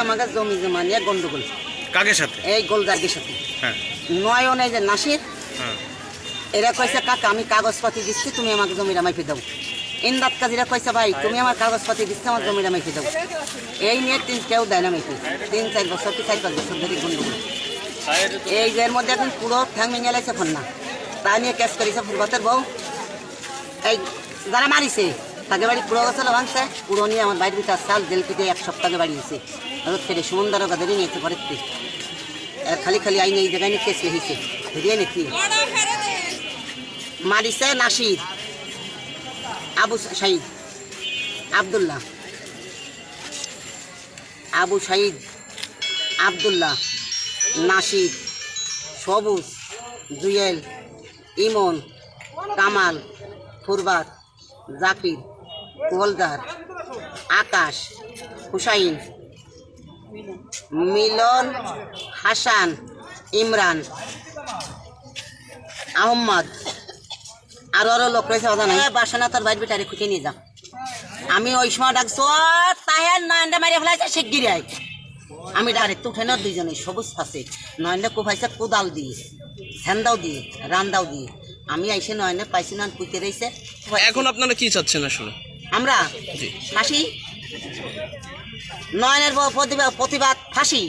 আমাকে জমি জমা নিয়ে গন্ডগোল। কাকের সাথে? এই গোলদারদের সাথে। হ্যাঁ। নয়ন এই যে নাসির হ্যাঁ। এরা কইছে কাকা আমি কাগজপাতি দিচ্ছি তুমি আমাকে জমিটা মাইফে দাও। ইন্দাত কাজিরা কইছে ভাই তুমি আমার কাগজপাতি দিচ্ছি আমার জমিটা মাইফে দাও। এই নিয়ে তিন কেউ দেয় না মাইফে। তিন চার বছর কি চার পাঁচ বছর ধরে গন্ডগোল এই যে এর মধ্যে এখন পুরো ঠ্যাং ভেঙে লাইছে ফোন না। তা নিয়ে কেস করেছে ফুলগতের বউ। এই যারা মারিছে তাকে বাড়ি পুরো গেছিল ভাঙছে, পুরো নিয়ে আমার বাড়ির ভিতরে চাল জেল পিটে এক সপ্তাহে বাড়ি গেছে ফেরে সুমন্দর গাদের নিয়েছে ঘরের আর খালি খালি আইনে এই জায়গায় নিয়ে কেস লেগেছে। ধরিয়ে নাকি মারিছে নাসির, আবু শাহিদ আবদুল্লাহ, আবু শাহিদ আবদুল্লাহ, নাসির, সবুজ, জুয়েল, ইমন, কামাল, ফুরবাত, জাকির। গোলদার, আকাশ, হুসাইন, মিলন, হাসান, ইমরান, আহম্মদ। আর আরও লোক রয়েছে অজানা বাসনা তোর বাইর বেটারে খুঁজে নিয়ে যা। আমি ওই সময় ডাকছো তাহের নয়নটা মারিয়ে ফেলাইছে শিগগিরি আয়। আমি ডাইরেক্ট উঠে না দুইজনে সবুজ আছে নয়নটা কোপাইছে কোদাল দিয়ে স্যান্দাও দিয়ে, রান্দাও দিয়ে। আমি আইসে নয়নে পাইছি না, পুঁতে রয়েছে এখন আপনারা কি চাচ্ছেন আসলে? আমরা ফাঁসি। নয়নের প্রতিবাদ ফাঁসি।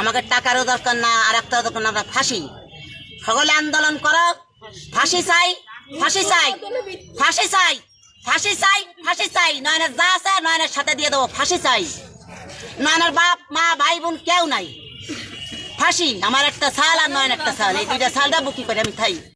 আমাকে টাকারও দরকার না আর একটা দরকার না আমরা ফাঁসি। সকলে আন্দোলন কর। ফাঁসি চাই ফাঁসি চাই ফাঁসি চাই ফাঁসি চাই ফাঁসি চাই। নয়নের যা আছে নয়নের সাথে দিয়ে দেবো ফাঁসি চাই। নয়নের বাপ মা ভাই বোন কেউ নাই। ফাঁসি আমার একটা সাল আর নয়ন একটা সাল এই দুইটা সালটা বুকি করে আমি খাই।